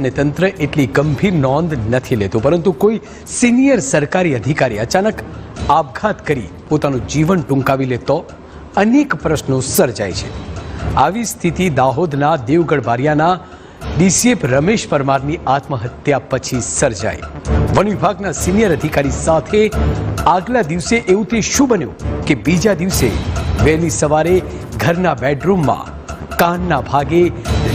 અને તંત્ર એટલી ગંભીર નોંધ નથી લેતું, પરંતુ કોઈ સિનિયર સરકારી અધિકારી અચાનક આપઘાત કરી પોતાનું જીવન ટૂંકાવી લે તો અનેક પ્રશ્નો સર્જાય છે. આવી સ્થિતિ દાહોદના દેવગઢ બારિયાના ડીસીએફ રમેશ પરમારની આત્મહત્યા પછી સર્જાઈ. વન વિભાગના સિનિયર અધિકારી સાથે આગલા દિવસે એવું તે શું બન્યું કે બીજા દિવસે વહેલી સવારે ઘરના બેડરૂમમાં કાનના ભાગે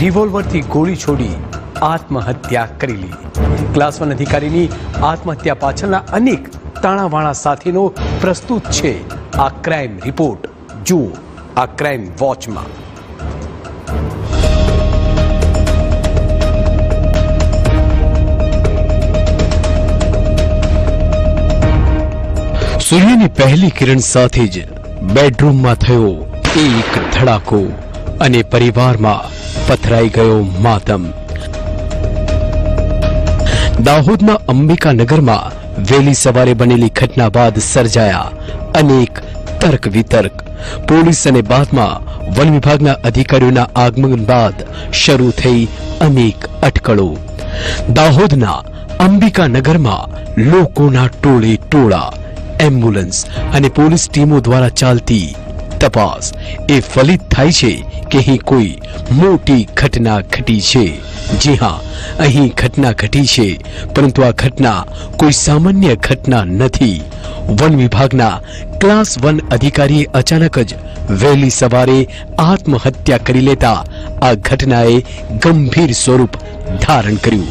રિવોલ્વરથી ગોળી છોડી આત્મહત્યા કરી લીધી. ક્લાસ વન અધિકારીની આત્મહત્યા પાછળના અનેક તાણાવાણા સાથેનો પ્રસ્તુત છે આ ક્રાઇમ રિપોર્ટ જુઓ આ ક્રાઇમ વોચમાં સૂર્યની પહેલી કિરણ સાથે જ બેડરૂમમાં થયો એક ધડાકો અને પરિવારમાં પથરાઈ ગયો માતમ. દાહોદના અંબિકા નગરમાં વહેલી સવારે બનેલી ઘટના બાદ સર્જાયા અનેક તર્ક વિતર્ક. પોલીસ અને બાદમાં વન વિભાગના અધિકારીઓના આગમન બાદ શરૂ થઈ અનેક અટકળો. દાહોદના અંબિકા નગરમાં લોકોના ટોળે ટોળા, એમ્બ્યુલન્સ અને પોલીસ ટીમો દ્વારા ચાલતી તપાસ. એ ફલિત થાય છે કે અહીં કોઈ મોટી ઘટના ઘટી છે. જી હા, અહીં ઘટના ઘટી છે, પરંતુ આ ઘટના કોઈ સામાન્ય ઘટના નથી. વન વિભાગના ક્લાસ વન અધિકારીએ અચાનક જ વહેલી સવારે આત્મહત્યા કરી લેતા આ ઘટનાએ ગંભીર સ્વરૂપ ધારણ કર્યું.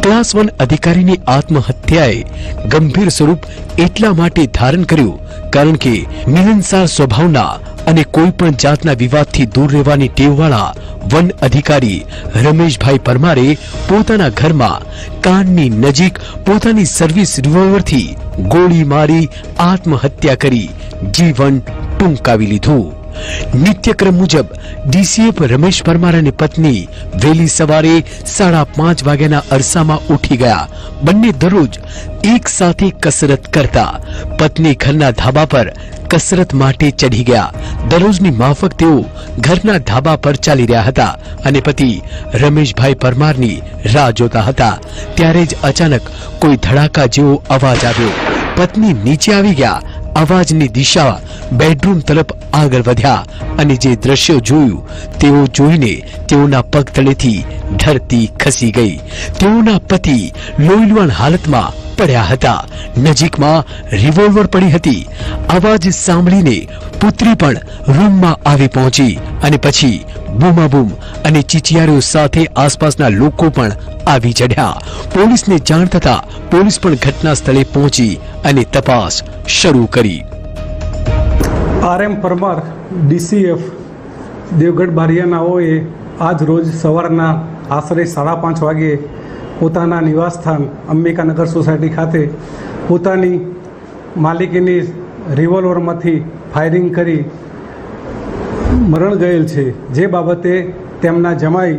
ક્લાસ વન અધિકારીની આત્મહત્યાએ ગંભીર સ્વરૂપ એટલા માટે ધારણ કર્યું કારણ કે મિલનસાર સ્વભાવના અને કોઈ પણ જાતના વિવાદથી દૂર રહેવાની ટેવવાળા વન અધિકારી રમેશભાઈ પરમારે પોતાના ઘરમાં કાનની નજીક પોતાની સર્વિસ રિવોલ્વરથી ગોળી મારી આત્મહત્યા કરી જીવન ટૂંકાવી લીધું. નિત્યક્રમ મુજબ ડીસીએફ રમેશ પરમારાની પત્ની વહેલી સવારે સાડા પાંચ વાગ્યાના અરસામાં ઉઠી ગયા. બંને દરરોજ એક સાથે કસરત કરતા. પત્ની ઘરના ધાબા પર કસરત માટે ચઢી ગયા. દરરોજની માફક તેઓ ઘરના ધાબા પર ચાલી રહ્યા હતા અને પતિ રમેશભાઈ પરમારની રાહ જોતા હતા. ત્યારે જ અચાનક કોઈ ધડાકા જેવો અવાજ આવ્યો. પત્ની નીચે આવી ગયા અવાજની દિશા બેડરૂમ તરફ આગળ વધ્યા અને જે દ્રશ્યો જોયું, તેઓ જોઈને તેઓના પગ તળેથી ધરતી ખસી ગઈ. તેઓના પતિ લોહીલવાણ હાલતમાં પડ્યા હતા. નજીકમાં રિવોલ્વર પડી હતી. અવાજ સાંભળીને પુત્રી પણ રૂમમાં આવી પહોંચી. અને પછી બૂમાબૂમ અને ચીચિયારીઓ સાથે આસપાસના લોકો પણ આવી ચઢ્યા પોલીસને જાણ થતા પોલીસ પણ ઘટના સ્થળે પહોંચી અને તપાસ શરૂ કરી. R M Parmar, DCF Devgadh બારિયાનાઓએ આજ રોજ સવારના આશરે સાડા પાંચ વાગે પોતાના નિવાસસ્થાન અંબિકાનગર સોસાયટી ખાતે પોતાની માલિકીની રિવોલ્વરમાંથી ફાયરિંગ કરી મરણ ગયેલ છે. જે બાબતે તેમના જમાઈ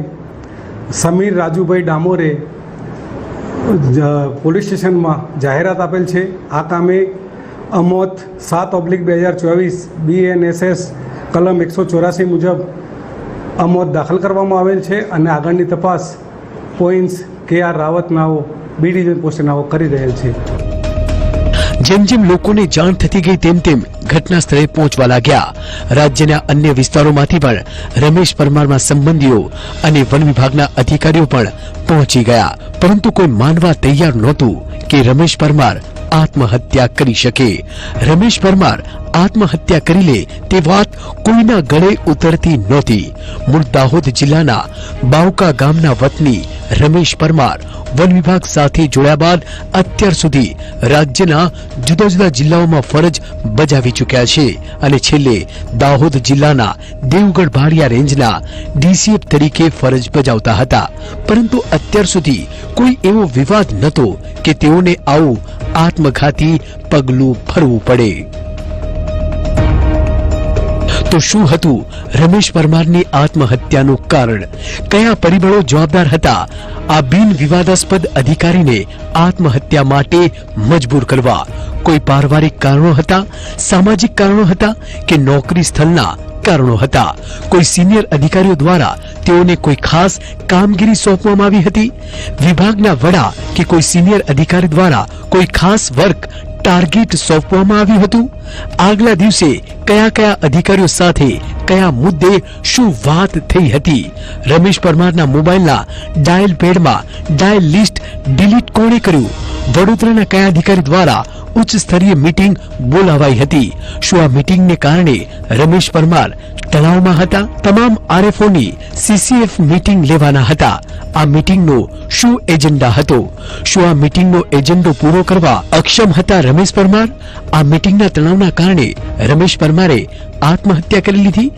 સમીર રાજુભાઈ ડામોરે પોલીસ સ્ટેશનમાં જાહેરાત આપેલ છે. આ કામે અમોત સાત ઓબ્લિક બે હજાર ચોવીસ બીએનએસએસ કલમ એકસો ચોરાસી મુજબ અમોત દાખલ કરવામાં આવેલ છે અને આગળની તપાસ પોઈન્ટ્સ કે આર રાવત નાઓ, બી ડિવિઝન પોસ્ટ કરી રહેલ છે. જેમ જેમ લોકોને જાણ થતી ગઈ તેમ તેમ ઘટના સ્થળે પહોંચવા લાગ્યા રાજ્યના અન્ય વિસ્તારોમાંથી પણ રમેશ પરમારના સંબંધીઓ અને વન વિભાગના અધિકારીઓ પણ પહોંચી ગયા. પરંતુ કોઈ માનવા તૈયાર નહોતું કે રમેશ પરમાર આત્મહત્યા કરી શકે. રમેશ પરમાર આત્મહત્યા કરી લે તે વાત કોઈના ગળે ઉતરતી નહોતી. મૂળ દાહોદ જિલ્લાના બાવકા ગામના વતની રમેશ પરમાર વન વિભાગ સાથે જોડ્યા બાદ અત્યાર સુધી રાજ્યના જુદા જુદા જિલ્લાઓમાં ફરજ બજાવી ચૂક્યા છે અને છેલ્લે દાહોદ જિલ્લાના દેવગઢ ભાડિયા રેન્જના ડીસીએફ તરીકે ફરજ બજાવતા હતા. પરંતુ અત્યાર સુધી કોઈ એવો વિવાદ નહોતો કે તેઓને આવું આત્મઘાતી પગલું ભરવું પડે. તો શું હતું? રમેશ પરમારની આત્મહત્યાનું કારણ. કયા પરિબળો જવાબદાર હતા? આ બિન વિવાદાસ્પદ અધિકારીને આત્મહત્યા માટે મજબૂર કરવા. કોઈ પારિવારિક કારણો હતા? સામાજિક કારણો હતા કે નોકરી સ્થળના કારણો હતા? કોઈ સિનિયર અધિકારીઓ દ્વારા તેઓને કોઈ ખાસ કામગીરી સોંપવામાં આવી હતી? વિભાગના વડા કે કોઈ સિનિયર અધિકારી દ્વારા કોઈ ખાસ વર્ક ટાર્ગેટ સોંપવામાં આવ્યું હતું. આગલા દિવસે કયા કયા અધિકારીઓ સાથે કયા મુદ્દે શું વાત થઈ હતી? રમેશ પરમારના મોબાઈલના ડાયલ પેડમાં ડાયલ લિસ્ટ ડિલીટ કોણે કર્યું? વડોદરાના કયા અધિકારી દ્વારા ઉચ્ચ સ્તરીય મીટિંગ બોલાવાઈ હતી? શું આ મીટિંગને કારણે રમેશ પરમાર તણાવમાં હતા? તમામ આરએફઓની સીસીએફ મીટિંગ લેવાના હતા. આ મીટિંગનો શું એજન્ડા હતો? શું આ મીટિંગનો એજન્ડો પૂરો કરવા અક્ષમ હતા રમેશ પરમાર? આ મીટિંગના તણાવના કારણે રમેશ પરમારે આત્મહત્યા કરી લીધી?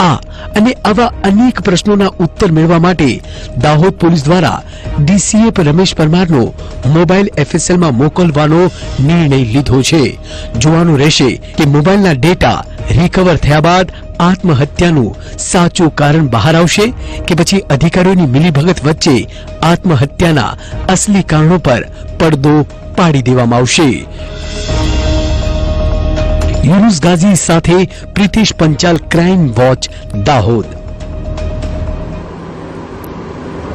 આ અને આવા અનેક પ્રશ્નોના ઉત્તર મેળવવા માટે દાહોદ પોલીસ દ્વારા ડીસીએફ રમેશ પરમારનો મોબાઈલ એફએસએલમાં મોકલવાનો નિર્ણય લીધો છે. જોવાનું રહેશે કે મોબાઈલના ડેટા રિકવર થયા બાદ આત્મહત્યાનું સાચું કારણ બહાર આવશે કે પછી અધિકારીઓની મિલીભગત વચ્ચે આત્મહત્યાના અસલી કારણો પર પડદો પાડી દેવામાં આવશે. યુનુસ ગાઝી સાથે પ્રિતેશ પંચાલ ક્રાઇમ વોચ દાહોદ.